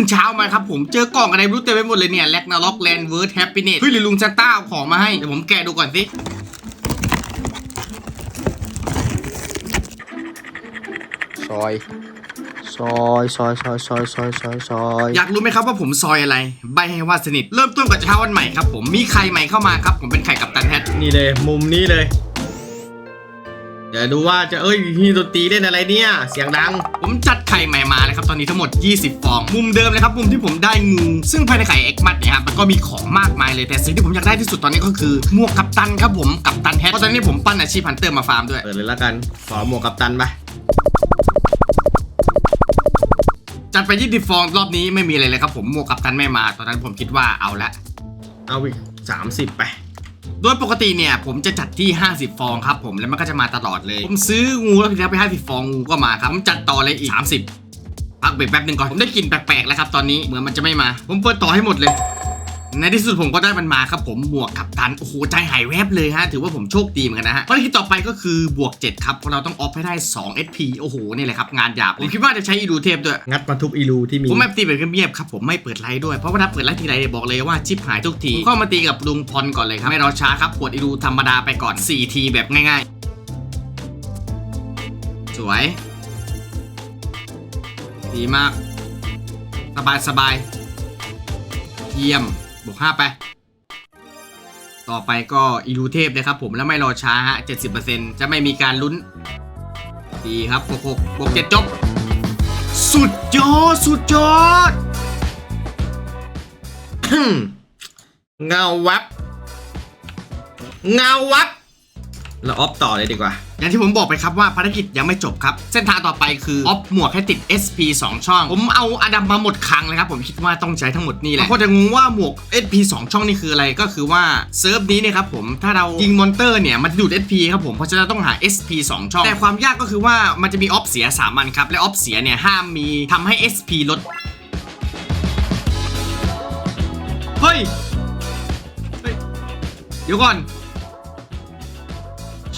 ตื่นเช้ามาครับผมเจอกล่องอะไรไม่รู้เต็มไปหมดเลยเนี่ยแลกนาล็อกแลนเวิร์ดแฮปปี้เนสเฮ้ยหรือลุงซานต้าเอาของมาให้เดี๋ยวผมแกะดูก่อนสิซอย ซอยซอยซอยซอยซอยซอยซอยอยากรู้ไหมครับว่าผมซอยอะไร ใบให้ว่าสนิท เริ่มต้นกับเช้าวันใหม่ครับผมมีไข่ใหม่เข้ามาครับ ผมเป็นไข่กับตันแพทนี่เลย มุมนี้เลย เดี๋ยวดูว่าจะเอ้ยมีดนตรีเล่นอะไรเนี่ย เสียงดัง ผมจัดไข่ใหม่มาเลยครับตอนนี้ทั้งหมด 20 ฟอง มุมเดิมเลยครับมุมที่ผมได้งูซึ่งภายในไข่เอ็กมัดเนี่ยครับมันก็มีของมากมายเลยแต่สิ่งที่ผมอยากได้ที่สุดตอนนี้ก็คือหมวกกับตันครับผมกับตันแฮทเพราะตอนนี้ผมปั้นอาชีพฮันเตอร์มาฟาร์มด้วยเปิดเลยละกันขอหมวกกับตันไปจัดไป20ฟองรอบนี้ไม่มีอะไรเลยครับผมหมวกกับตันไม่มา ตอนนั้นผมคิดว่าเอาละเอาอีกสามสิบไป โดยปกติเนี่ยผมจะจัดที่ 50 ฟองครับผมแล้วมันก็จะมาตลอดเลย ผมซื้องูแล้วทีแล้วไป 50 ฟองงูก็มาครับผมจัดต่อเลยอีก 30พักเบรกแป๊บหนึ่งก่อนผมได้กลิ่นแปลกๆแล้วครับตอนนี้เหมือนมันจะไม่มา ผมเปิดต่อให้หมดเลย ในที่สุดผมก็ได้มันมาครับผมบวกกับตัน โอ้โห ใจหายแวบเลยฮะ ถือว่าผมโชคดีเหมือนกันนะฮะภารกิจต่อไปก็คือบวก 7 ครับ เพราะเราต้องออฟให้ได้ 2 SP โอ้โห นี่แหละครับ งานหยาบ ผมคิดว่าจะใช้อีดูเทพด้วย งัดมาทุบอีลูที่มี ผมแบบตีแบบเงียบๆครับ ผมไม่เปิดไลฟ์ด้วย เพราะว่าถ้าเปิดไลฟ์ทีไรเนี่ยบอกเลยว่าชิปหายทุกทีผมเข้ามาตีกับลุงพรก่อนเลยครับไม่รอช้าครับกดอีดูธรรมดาไปก่อน 4 ทีแบบง่ายๆ สวย ดีมาก สบายสบายเยี่ยม บวก5ไป ต่อไปก็อีดูเทพเลยครับผมแล้วไม่รอช้าฮะ70%จะไม่มีการลุ้น ดีครับบวก6บวก7จบ สุดยอด สุดยอด เงาวับ เงาวับ เราออฟต่อเลยดีกว่า อย่างที่ผมบอกไปครับว่าภารกิจยังไม่จบครับ เส้นทางต่อไปคือออฟหมวกให้ติด SP 2 ช่อง ผมเอาอดัมมาหมดครั้งเลยครับ ผมคิดว่าต้องใช้ทั้งหมดนี่แหละคนจะงงว่าหมวก SP 2 ช่องนี่คืออะไรก็คือว่าเซิร์ฟนี้เนี่ยครับผมถ้าเรายิงมอนเตอร์เนี่ยมันดูด SP ครับผมเพราะฉะนั้นต้องหา SP 2 ช่อง แต่ความยากก็คือว่ามันจะมีออฟเสียสามันครับและออฟเสียเนี่ยห้ามมีทำให้ SP ลดเฮ้ยเฮ้ยเดี๋ยวก่อน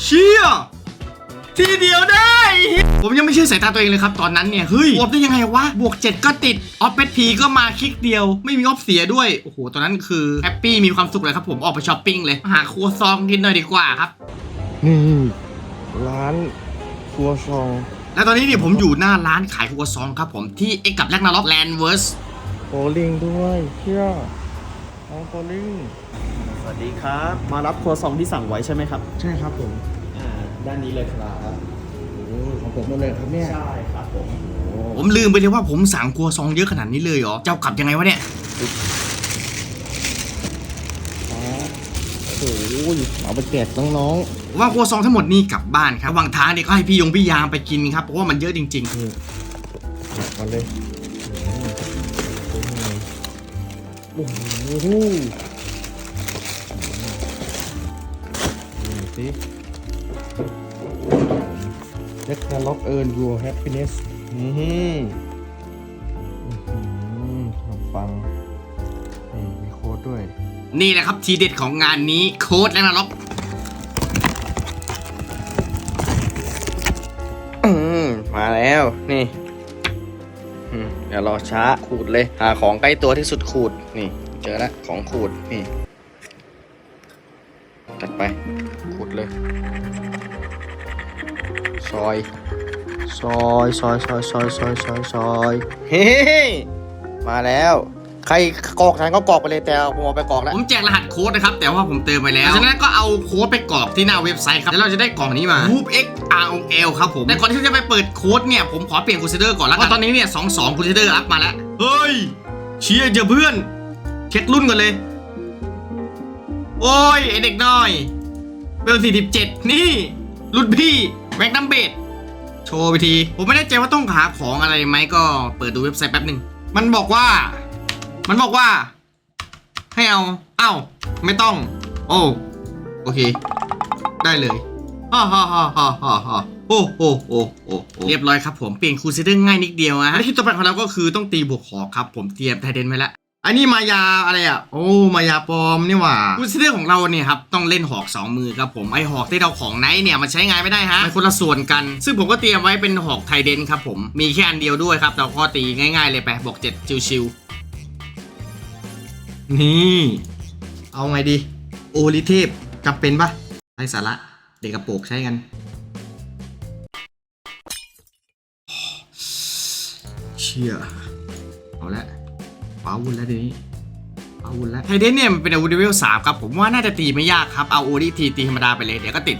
เชี่ย ทีเดียวได้ ผมยังไม่เชื่อสายตาตัวเองเลยครับ ตอนนั้นเนี่ย เฮ้ย บวกได้ยังไงวะ บวก 7 ก็ติด ออฟเปพีก็มาคลิกเดียว ไม่มีออฟเสียด้วย โอ้โห ตอนนั้นคือแฮปปี้มีความสุขเลยครับผม ออกไปช้อปปิ้งเลย หาครัวซองกินหน่อยดีกว่าครับ นี่ ร้านครัวซอง และตอนนี้เนี่ยผมอยู่หน้าร้านขายครัวซองครับผม ที่เอ็กกับแลกนาล็อกแลนด์เวิร์สโบลิ่งด้วยเชี่ยน้องโบลิ่งสวัสดีครับ มารับครัวซองที่สั่งไว้ใช่ไหมครับ ใช่ครับผมอ่า ด้านนี้เลยครับโอ้ของผมนั่นเลยครับเนี่ยใช่ครับผมโอ้ผมลืมไปเลยว่าผมสั่งครัวซองเยอะขนาดนี้เลยเหรอ เจ้ากลับยังไงวะเนี่ยโหเอาไปแจกน้องผมว่าครัวซองทั้งหมดนี่กลับบ้านครับระหว่างทางเนี่ยก็ให้พี่ยงพี่ยามไปกินครับเพราะว่ามันเยอะจริง ๆๆนี่แจกมาเลยโอ้โหนี่สิเล็กนาล็อกเอิร์ นยูแฮปปี้เนสนี่อื้อหือขนมปังนี่มีโค้ดด้วย นี่แหละครับทีเด็ดของงานนี้โค้ดและนรกอืมาแล้วนี่เดี๋ยวรอช้าขูดเลย หาของใกล้ตัวที่สุดขูด นี่ เจอแล้วของขูด นี่จัดไป ขูดเลย ซอย ซอยซอยซอยซอยซอยซอยซอยเฮ้มาแล้ว ใครกรอกทานก็กรอกไปเลยแต่ผมเอาไปกรอกแล้วผมแจกรหัสโค้ดนะครับ แต่ว่าผมเติมไปแล้วฉะนั้นก็เอาโค้ดไปกรอกที่หน้าเว็บไซต์ครับแล้วเราจะได้กล่องนี้มา Group X R O L ครับผมแต่ก่อนที่จะไปเปิดโค้ดเนี่ยผมขอเปลี่ยนคูเซเดอร์ก่อนแล้วกันเพราะตอนนี้เนี่ยสองสองคูเซเดอร์อัพมาแล้วเฮ้ยเชียร์เจอเพื่อนเช็ครุ่นก่อนเลย โอ้ยไอเด็กน้อยเบลสี่สิบเจ็ดนี่รุ่นพี่ แม็กนัมเบดโชว์ไปที ผมไม่แน่ใจว่าต้องหาของอะไรไหมก็เปิดดูเว็บไซต์แป๊บหนึ่งมันบอกว่า มันบอกว่า ให้เอา เอ้า ไม่ต้อง โอ้ โอเค ได้เลยฮ่าฮ่าฮ่าฮ่าฮ่าฮ่าโอ้โอ้โอ้โอ้โอ้เรียบร้อยครับผม เปลี่ยนคูเซเดอร์ง่ายนิดเดียวนะที่ต่อไปของเราก็คือต้องตีบวกหอกครับ ผมเตรียมไทเดนไว้แล้ว อันนี้มายาอะไรอะ โอ้มายาปลอมนี่หว่าคูซิเดอร์ของเราเนี่ยครับต้องเล่นหอก2มือครับผมไอหอกที่เราของไนท์เนี่ยมันใช้งานไม่ได้ฮะมันคนละส่วนกัน ซึ่งผมก็เตรียมไว้เป็นหอกไทเดนครับผมมีแค่อันเดียวด้วยครับเราก็ตีง่ายๆเลยไปบอกเจ็ดชิวๆนี่เอาไงดี โอลิเทพจำเป็นปะไร้สาระเด็กกระโปรงใช้กันเชี่ยเอาละ ป้าวุนแล้วทีนี้ป้าวุนแล้วไทเดนเนี่ยมันเป็นอาวุธเลเวลสามครับ ผมว่าน่าจะตีไม่ยากครับ เอาโอดิทีตีธรรมดาไปเลย เดี๋ยวก็ติด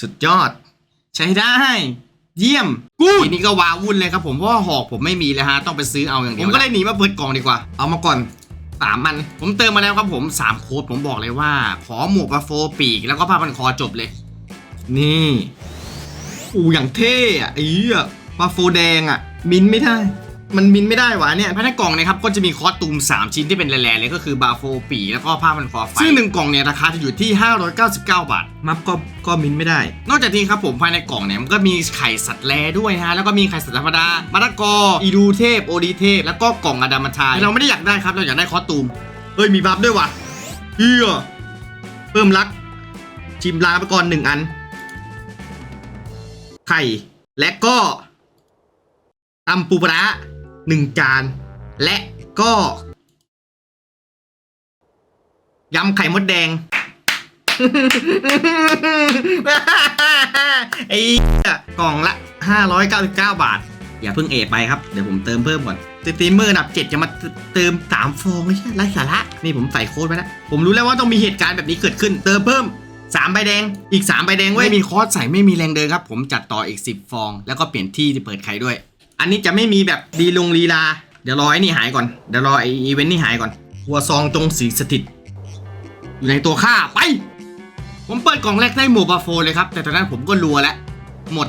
สุดยอด ใช้ได้ เยี่ยมกูทีนี้ก็วาวุ่นเลยครับผมเพราะว่าหอกผมไม่มีเลยฮะต้องไปซื้อเอาอย่างเดียวผมก็เลยหนีมาเปิดกล่องดีกว่า เอามาก่อนสามมันผมเติมมาแล้วครับผมสามโค้ดผมบอกเลยว่า ขอหมวกปลาโฟปีกแล้วก็ผ้าพันคอจบเลย นี่ อูอย่างเท่อะไอ้เหี้ย ปลาโฟแดงอะมินไม่ได้ มันมินไม่ได้วะเนี่ยภายในกล่องนะครับก็จะมีคอสตูม 3 ชิ้นที่เป็นแร่ๆเลยก็คือบาโฟปีแล้วก็ผ้าพันคอไฟซึ่งหนึ่งกล่องเนี่ยราคาจะอยู่ที่ 599 บาท มัฟก็ก็มินไม่ได้ นอกจากนี้ครับผมภายในกล่องเนี่ยมันก็มีไข่สัตว์แลด้วยฮะแล้วก็มีไข่สัตว์ธรรมดามะละกออีดูเทพโอดีเทพ แล้วก็กล่องอดามาทายเราไม่ได้อยากได้ครับเราอยากได้คอสตูมเอ้ยมีบัฟด้วยว่ะเฮียเพิ่มรักชิมลาไปก่อนหนึ่งอัน ไข่และก็ ตำปูปลาร้าหนึ่งจาน และก็ยำไข่มดแดง ไอ้เหี้ยกล่องละ 599 บาท อย่าเพิ่งเอไปครับ เดี๋ยวผมเติมเพิ่มก่อนสตรีมเมอร์อันดับ7จะมาเติม3ฟองไม่ใช่ไรสาระ นี่ผมใส่โค้ดไว้แล้ว ผมรู้แล้วว่าต้องมีเหตุการณ์แบบนี้เกิดขึ้น เติมเพิ่ม3ใบแดง อีก3ใบแดงเว้ยไม่มีคอสใส่ไม่มีแรงเดินครับ ผมจัดต่ออีก10ฟอง แล้วก็เปลี่ยนที่ที่เปิดไข่ด้วย อันนี้จะไม่มีแบบดีลงลีลา เดี๋ยวรอไอ้นี่หายก่อน เดี๋ยวรอไออีเวนต์นี่หายก่อนหัวซองจงสีสถิต อยู่ในตัวข้าไป ผมเปิดกล่องแรกได้หมวกบาโฟเลยครับ แต่ตอนนั้นผมก็รัวแล้ว หมด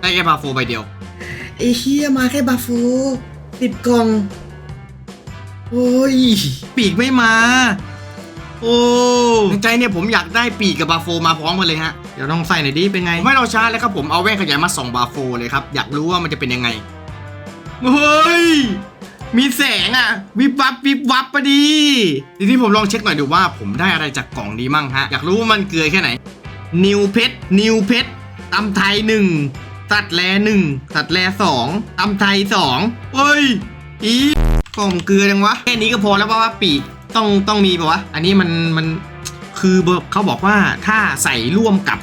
ได้แค่บาโฟใบเดียวไอ้เฮียมาแค่บาโฟติดกล่อง โอ้ย ปีกไม่มา โอ้ในใจเนี่ยผมอยากได้ปีกกับบาโฟมาพร้อมกันเลยฮะ เดี๋ยวลองใส่หน่อยดิเป็นไงไม่เราช้าแล้วครับผมเอาแว่นขยายมาสองบาโฟเลยครับอยากรู้ว่ามันจะเป็นยังไงเฮ้ยมีแสงอะวิบวับวิบวับปะดีทีนี้ผมลองเช็คหน่อยดูว่าผมได้อะไรจากกล่องนี้มั่งฮะอยากรู้ว่ามันเกลือแค่ไหน นิวเพชรนิวเพชรตำไทยหนึ่งตัดแลหนึ่งตัดแลสองตำไทยสองเฮ้ยอีกล่องเกลือจังวะแค่นี้ก็พอแล้วป่ะว่าปีกต้องต้องมีป่ะวะอันนี้มันมัน คือเขาบอกว่าถ้าใส่ร่วมกับ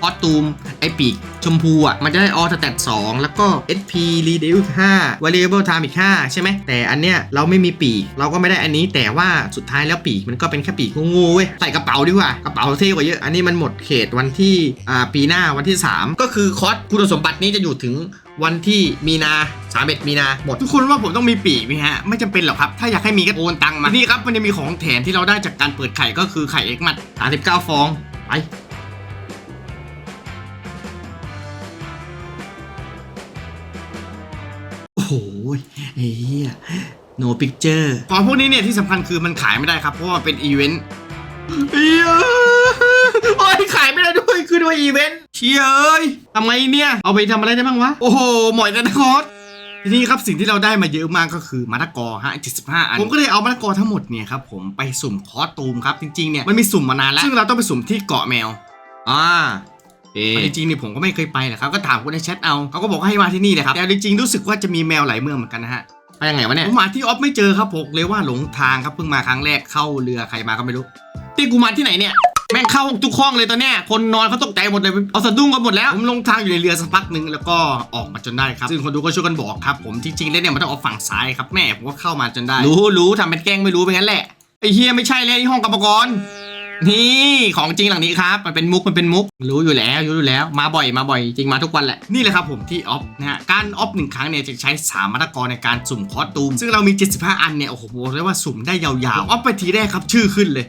คอสตูมไอปีกชมพูอะ มันจะได้ออสแตท2แล้วก็ SP Reduce 5 Variable Time อีก 5 ใช่ไหม แต่อันเนี้ยเราไม่มีปีก เราก็ไม่ได้อันนี้แต่ว่าสุดท้ายแล้วปีกมันก็เป็นแค่ปีกงูเว้ย ใส่กระเป๋าดีกว่า กระเป๋าเท่กว่าเยอะ อันนี้มันหมดเขตวันที่อ่าปีหน้าวันที่ 3 ก็คือคอสคุณสมบัตินี้จะอยู่ถึง วันที่มีนา31มีนาหมด ทุกคนว่าผมต้องมีปีกไหมฮะ ไม่จำเป็นหรอกครับ ถ้าอยากให้มีก็โอนตังค์มา นี่ครับมันจะมีของแถมที่เราได้จากการเปิดไข่ก็คือไข่เอ็กมัด39ฟอง ไปโอ้โหไอ้เหี้ย no picture ของพวกนี้เนี่ยที่สำคัญคือมันขายไม่ได้ครับ เพราะว่ามันเป็นอีเวนต์ เฮ้ยโอ้ยขายไม่ได้ด้วยคือด้วยอีเวนต์เชียเอ้ยทำไงเนี่ย เอาไปทำอะไรได้บ้างวะ โอ้โห หมอยแต่นคอสทีนี้ครับสิ่งที่เราได้มาเยอะมากก็คือมะละกอฮะ75 อัน ผมก็เลยเอามะละกอทั้งหมดเนี่ยครับผมไปสุ่มคอสตูมครับจริงๆเนี่ยมันมีสุ่มมานานแล้ว ซึ่งเราต้องไปสุ่มที่เกาะแมว อ่าจริงๆนี่ผมก็ไม่เคยไปแหละครับก็ถามคนในแชทเอาเขาก็บอกว่าให้มาที่นี่เลยครับแต่จริงๆรู้สึกว่าจะมีแมวหลายเมืองเหมือนกันนะฮะไปยังไงวะเนี่ยผมมาที่ออฟไม่เจอครับผมเลยว่าหลงทางครับเพิ่งมาครั้งแรกเข้าเรือใครมาก็ไม่รู้ ที่กูมาที่ไหนเนี่ยแม่งเข้าทุกห้องเลยตอนเนี้ยคนนอนเขาตกใจหมดเลยเอาสะดุ้งกันหมดแล้วผมลงทางอยู่ในเรือสักพักหนึ่งแล้วก็ออกมาจนได้ครับซึ่งคนดูก็ช่วยกันบอกครับผมจริงๆแล้วเนี่ยมันต้องออกฝั่งซ้ายครับแม่ผมก็เข้ามาจนได้ รู้รู้ทำเป็นแกล้งไม่รู้ไปงั้นแหละไอ้เฮียไม่ใช่เลยที่ห้องกรรมกรนี่ของจริงหลังนี้ครับมันเป็นมุกมันเป็นมุก รู้อยู่แล้วรู้อยู่แล้วมาบ่อยมาบ่อยจริงมาทุกวันแหละนี่แหละครับผมที่ออฟนะฮะการออฟหนึ่งครั้งเนี่ยจะใช้3มาตรกรในการสุ่มคอสตูม ซึ่งเรามี 75 อันเนี่ยโอ้โหเรียกว่าสุ่มได้ยาวๆออฟไปทีแรกครับชื่อขึ้นเลย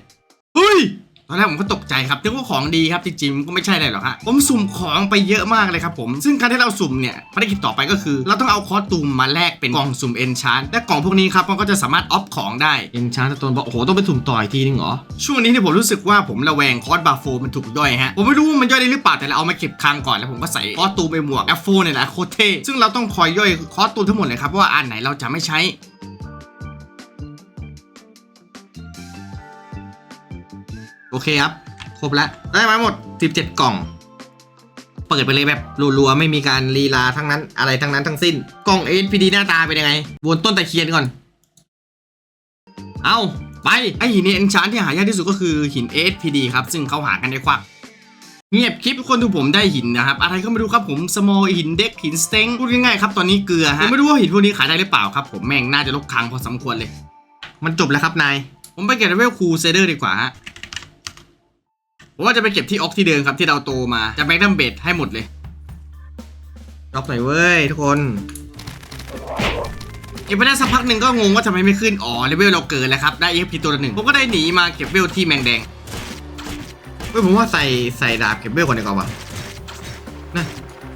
เฮ้ยตอนแรกผมก็ตกใจครับนึกว่าของดีครับจริงๆมันก็ไม่ใช่อะไรหรอกฮะผมสุ่มของไปเยอะมากเลยครับผม ซึ่งการที่เราสุ่มเนี่ยภารกิจต่อไปก็คือ เราต้องเอาคอสตูมมาแลกเป็นกล่องสุ่มเอนชานและกล่องพวกนี้ครับมันก็จะสามารถออฟของได้เอ็นชาร์ตตัวบอกโอ้โหต้องไปสุ่มต่ออีกทีนึงเหรอ ช่วงนี้เนี่ยผมรู้สึกว่าผมระแวงคอสบาโฟมันถูกย่อยฮะ ผมไม่รู้ว่ามันย่อยได้หรือเปล่าแต่เราเอามาเก็บคลังก่อนแล้วผมก็ใส่คอสตูมไปหมวกแอฟโฟเนี่ยแหละโคตรเท่ซึ่งเราต้องคอยย่อยคอสตูมทั้งหมดเลยครับว่าอันไหนเราจะไม่ใช้ โอเคครับ ครบแล้ว ได้มาหมด 17 กล่อง เปิดไปเลยแบบรัวๆ ไม่มีการลีลาทั้งนั้น อะไรทั้งนั้นทั้งสิ้น กล่อง SPD หน้าตาเป็นยังไง วนต้นตะเคียนก่อน เอาไป ไอหินเอนชานที่หายากที่สุดก็คือหิน ASPD ครับ ซึ่งเขาหากันในควักเงียบคลิปทุกคนทุกผมได้หินนะครับ อะไรก็ไม่รู้ครับผมสมอลหินเด็กหินสเต็งพูดง่ายๆครับ ตอนนี้เกลือฮะไม่รู้ว่าหินพวกนี้ขายได้หรือเปล่าครับ ผมแม่งน่าจะลบคลังพอสมควรเลย มันจบแล้วครับนาย ผมไปเก็บเลเวลคูเซเดอร์ดีกว่าฮะ ผมว่าจะไปเก็บที่ออกที่เดิมครับที่เราโตมาจะแมกนัมเบดให้หมดเลยรอบหน่อยเว้ยทุกคน เก็บไปได้สักพักหนึ่งก็งงว่าทำไมไม่ขึ้น อ๋อเลเวลเราเกินแล้วครับ ได้เอฟพีตัวละหนึ่งผมก็ได้หนีมาเก็บเวลที่แมงแดงเฮ้ยผมว่าใส่ใส่ดาบเก็บเวลก่อนดีกว่าว่ะ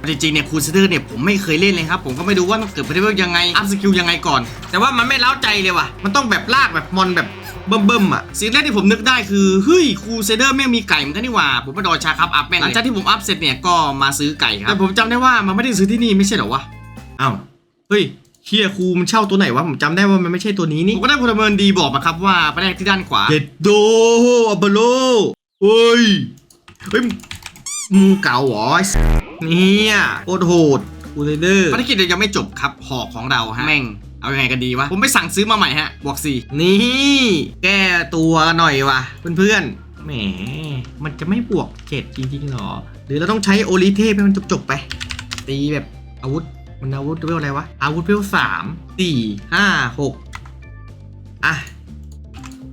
จริงๆเนี่ยคูเซเดอร์เนี่ยผมไม่เคยเล่นเลยครับ ผมก็ไม่รู้ว่าต้องเกิดไปเลเวลยังไงอัพสกิลยังไงก่อน แต่ว่ามันไม่เล้าใจเลยว่ะมันต้องแบบลากแบบมอนแบบ เบิ่มๆอะสิ่งแรกที่ผมนึกได้คือเฮ้ยคูเซเดอร์แม่งมีไก่เหมือนกันนี่หว่า ผมไปดอชาครับอัพแม่งหลังจากที่ผมอัพเสร็จเนี่ยก็มาซื้อไก่ครับแต่ผมจำได้ว่ามันไม่ได้ซื้อที่นี่ไม่ใช่เหรอวะอ้าวเฮ้ยเฮียครูมันเช่าตัวไหนวะผมจำได้ว่ามันไม่ใช่ตัวนี้ผนี่มก็ได้พลเมืองดีบอกมาครับว่าไปแรกที่ด้านขวาเด็ดโดอับโลเฮ้ยเฮ้ยมูเก่าเหรอไอ้สัสเนี่ยโคตรโหดกูเดอร์ภารกิจเรายังไม่จบครับหอกของเราฮะแม่ง เอายังไงกันดีวะ ผมไปสั่งซื้อมาใหม่ฮะ บวกสี่นี่ แก้ตัวหน่อยวะเพื่อนๆ แหม มันจะไม่บวกเจ็ดจริงๆหรอ หรือเราต้องใช้โอลิเทพให้มันจบๆไป ตีแบบอาวุธ มันอาวุธเวลอะไรวะ อาวุธเวลสามสี่ห้าหกอะ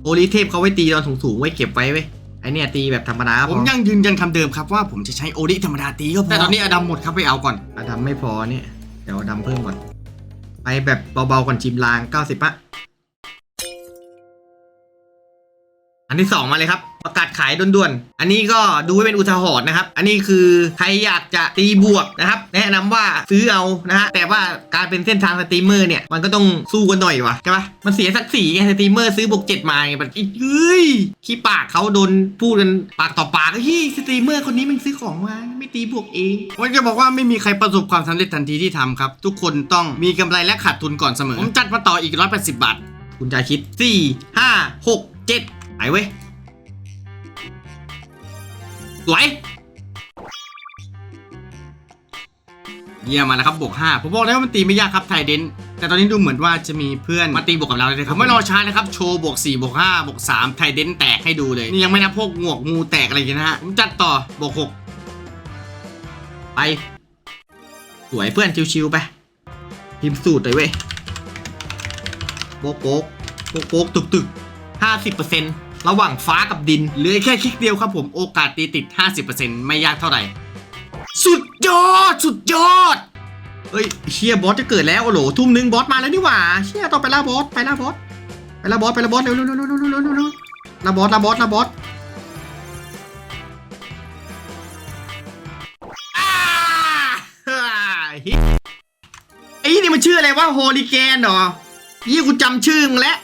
โอลิเทพเขาไว้ตีตอนสูงๆไว้เก็บไว้เว้ยไอเนี่ยตีแบบธรรมดาผมยังยืนยันคำเดิมครับว่าผมจะใช้โอริธรรมดาตีก็พอแต่ตอนนี้อดัมหมดครับไปเอาก่อน อดัมไม่พอเนี่ย เดี๋ยวอดัมเพิ่มก่อน ไปแบบเบาๆก่อนจิมลาง 90ปะ อันที่สองมาเลยครับ ประกาศขายด่วนๆ อันนี้ก็ดูไว้เป็นอุทาหรณ์นะครับ อันนี้คือใครอยากจะตีบวกนะครับ แนะนำว่าซื้อเอานะฮะ แต่ว่าการเป็นเส้นทางสตรีมเมอร์เนี่ย มันก็ต้องสู้กันหน่อยวะใช่ปะมันเสียศักดิ์ศรีไงสตรีมเมอร์ซื้อบวกเจ็ดมาไงแบบเฮ้ยขี้ปากเขาโดนพูดกันปากต่อปากเฮ้ยสตรีมเมอร์คนนี้มันซื้อของมาไม่ตีบวกเองผมจะบอกว่าไม่มีใครประสบความสำเร็จทันทีที่ทำครับ ทุกคนต้องมีกำไรและขาดทุนก่อนเสมอ ผมจัดมาต่ออีก180บาท คุณจะคิด4 5 6 7 ไปเว้ยสวยเยี่ยมมาแล้วครับบวก5ผมบอกแล้วว่ามันตีไม่ยากครับไทเดนแต่ตอนนี้ดูเหมือนว่าจะมีเพื่อนมาตีบวกกับเราเลยครับไม่รอช้านะครับโชว์บวก4บวก5บวก3ไทเดนแตกให้ดูเลยนี่ยังไม่นับพวกงวกงูแตกอะไรอย่างเงี้ยนะฮะผมจัดต่อบวก6ไป สวยเพื่อนชิวๆไปพิมพ์สูตรเลยเว้ยโป๊กโป๊กโป๊กโป๊กตึกตึกห้าสิบเปอร์เซ็นต์ ระหว่างฟ้ากับดินเหลือแค่คลิกเดียวครับผมโอกาสตีติด 50%ไม่ยากเท่าไหร่ สุดยอด สุดยอด เฮ้ยเชียบอสจะเกิดแล้วโอ้โหทุ่มหนึ่งบอสมาแล้วนี่หว่าเชียต้องไปล่าบอสไปล่าบอสไปล่าบอสไปล่าบอสเร็วเร็วเร็วเร็วเร็วเร็วเร็วล่าบอสล่าบอสล่าบอสไอ้นี่มันชื่ออะไรวะโฮลิแกนเหรอยี่กูจำชื่อมึงแล้ว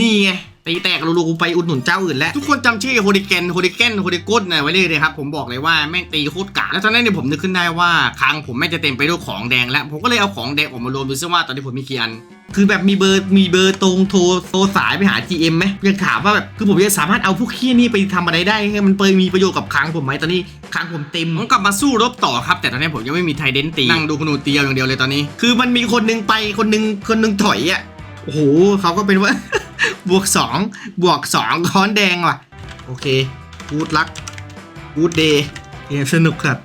นี่ไงตีแตกรูๆกูไปอุดหนุนเจ้าอื่นแล้ว ทุกคนจำชื่อโฮลิเกนโฮลิเกนโฮลิโกุนไว้เลยนะครับ ผมบอกเลยว่าแม่งตีโคตรกากแล้วตอนนั้นเนี่ยผมนึกขึ้นได้ว่าคลังผมแม่งจะเต็มไปด้วยของแดงแล้ว ผมก็เลยเอาของแดงออกมารวมดูซิว่าตอนนี้ผมมีกี่อันคือแบบมีเบอร์มีเบอร์ตรงโทรโทรสายไปหา GM ไหมยากถามว่าแบบคือผมจะสามารถเอาพวกขี้นี่ไปทำอะไรได้ให้มันเปยมีประโยชน์กับคลังผมไหมตอนนี้คลังผมเต็มผมกลับมาสู้รบต่อครับ แต่ตอนนี้ผมยังไม่มีไทเดนตีนั่งดูคนูตีเอาอย่างเดียวเลยตอนนี้ คือมันมีคนนึงไปคนนึงคนนึงถอยอะโอ้โหเขาก็เป็นว่า บวกสองบวกสองค้อนแดงว่ะ โอเคกูดลักกูดเดย์เกมสนุกครับ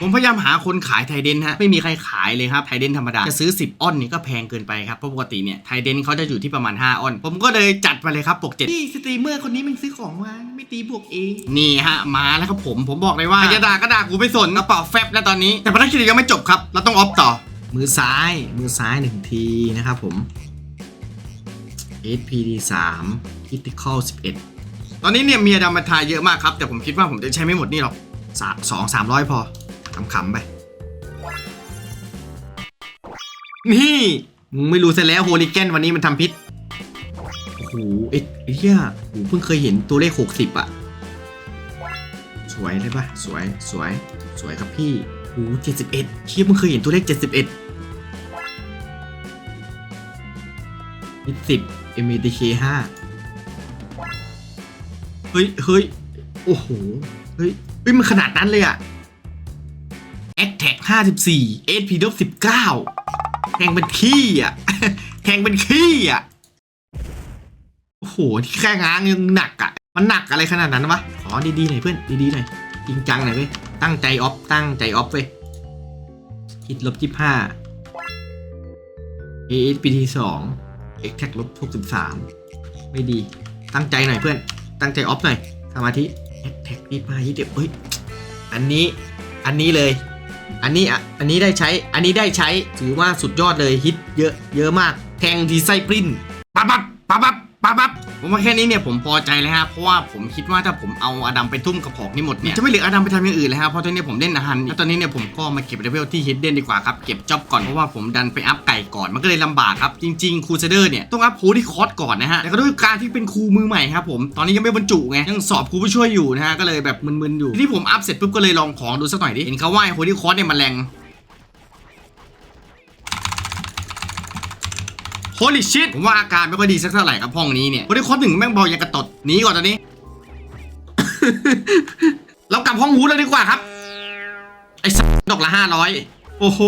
ผมพยายามหาคนขายไทเดนฮะ ไม่มีใครขายเลยครับไทเดนธรรมดา จะซื้อ 10อ้อนนี่ก็แพงเกินไปครับ เพราะปกติเนี่ยไทเดนเขาจะอยู่ที่ประมาณ 5อ้อน ผมก็เลยจัดไปเลยครับปกเจ็ดนี่สตรีมเมอร์คนนี้มันซื้อของมาไม่ตีบวกเอง นี่ฮะ มาแล้วครับผมผมบอกเลยว่าใครจะด่าก็ด่ากูไม่สนกระเป๋าแฟบแล้วตอนนี้ แต่ภารกิจยังไม่จบครับ เราต้องออฟต่อ มือซ้ายมือซ้ายหนึ่งทีนะครับผม SPD 3 Critical 11 ตอนนี้เนี่ยมีอดัมมาทายเยอะมากครับ แต่ผมคิดว่าผมจะใช้ไม่หมดนี่หรอกสองสามร้อยพอขำๆไป นี่ไม่รู้ซะแล้วโฮลิแกนวันนี้มันทำพิษ โอ้โหเอ็ดไอ้เหี้ยโอ้เพิ่งเคยเห็นตัวเลข 60 อะ สวยเลยปะสวยสวย สวยครับพี่โอ้เจ็ดสิบเอ็ดเชี่ยเพิ่งเคยเห็นตัวเลข 71 นิดสิบ MATK 5เฮ้ยเฮ้ยโอ้โห เฮ้ยเฮ้ยมันขนาดนั้นเลยอะ a c t a c 54 SP ลบ19แทงเป็นขี้อะแทงเป็นขี้อะโอ้โห ที่แค่ง้างยังหนักอะมันหนักอะไรขนาดนั้นวะ ขอดีๆหน่อยเพื่อน ดีๆหน่อย จริงจังหน่อยเว้ย ตั้งใจออฟ ตั้งใจออฟเว้ยคิดลบยี่ห้า ASPT สอง x แท็กลบหกสิบสามไม่ดี ตั้งใจหน่อยเพื่อน ตั้งใจออฟหน่อยสมาธิ x t a c ยี่มายี่สิบเฮ้ย อันนี้ อันนี้เลย อันนี้อะอันนี้ได้ใช้ อันนี้ได้ใช้ ถือว่าสุดยอดเลย ฮิตเยอะ เยอะมาก แทงทีไส้ปริ้นปั๊บปั๊บปั๊บปั๊บ ปั๊บปั๊บผมว่าแค่นี้เนี่ยผมพอใจเลยฮะเพราะว่าผมคิดว่าถ้าผมเอาอดัมไปทุ่มกับของนี่หมดเนี่ยจะไม่เหลืออดัมไปทำอย่างอื่นเลยฮะเพราะตอนนี้ผมเล่นอาหารแล้วตอนนี้เนี่ยผมก็มาเก็บเลเวลที่ฮิดเด้นดีกว่าครับเก็บจ็อบก่อนเพราะว่าผมดันไปอัพไก่ก่อนมันก็เลยลำบากครับจริงๆครูเซเดอร์เนี่ยต้องอัพโพที่คอร์สก่อนนะฮะแต่ก็ด้วยการที่เป็นครูมือใหม่ครับผมตอนนี้ยังไม่บรรจุไงยังสอบครูผู้ช่วยอยู่นะฮะก็เลยแบบมึนๆอยู่ที่ผมอัพเสร็จปุ๊บก็เลยลองของดูสักหน่อยดิเห็นเขาว่าโพที่คอร์สเนี่ยมันแรง โ o ลิชิตผมว่าอาการไม่ค่อยดีสักเท่าไหร่ครับห้องนี้เนี่ยวันนี้คอหนึ่งแม่งเบายังกระตดหนีก่อนตอนนี้ เรากลับห้องหูเลยดีกว่าครับ ไอ้สัสดอกละห้าร้อยโอ้โห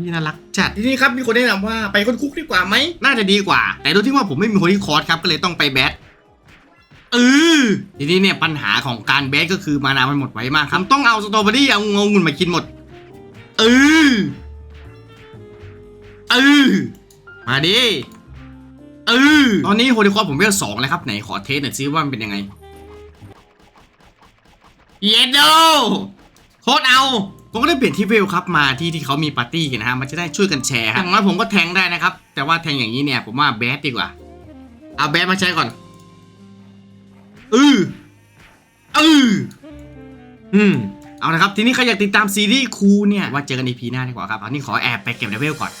นี่น่ารักจัดทีนี้ครับมีคนแนะนำว่าไปคนคุกดีกว่าไหมน่าจะดีกว่า แต่ดูที่ว่าผมไม่มีคนที่คอร์สครับก็เลยต้องไปแบทเออทีนี้เนี่ยปัญหาของการแบทก็คือมานามันหมดไวมากครับต้องเอาสตรอเบอรี่เอางงุ่นมากินหมดเออเออ มาดิเออตอนนี้โฮลิคอร์ผมเวลสองแล้วครับ ไหนขอเทสหน่อยซิว่ามันเป็นยังไง เยดโดโคตรเอา ผมก็ได้เปลี่ยนที่เวลครับมาที่ที่เขามีปาร์ตี้กันนะฮะ มันจะได้ช่วยกันแชร์ครับอย่างน้อยผมก็แทงได้นะครับ แต่ว่าแทงอย่างนี้เนี่ย ผมว่าแบดดีกว่า เอาแบทมาใช้ก่อนเออเอออืมเอาละครับ ทีนี้ใครอยากติดตามซีรีส์คูเนี่ยว่าเจอกันในพีหน้าดีกว่าครับอันนี้ขอแอบไปเก็บเลเวลก่อน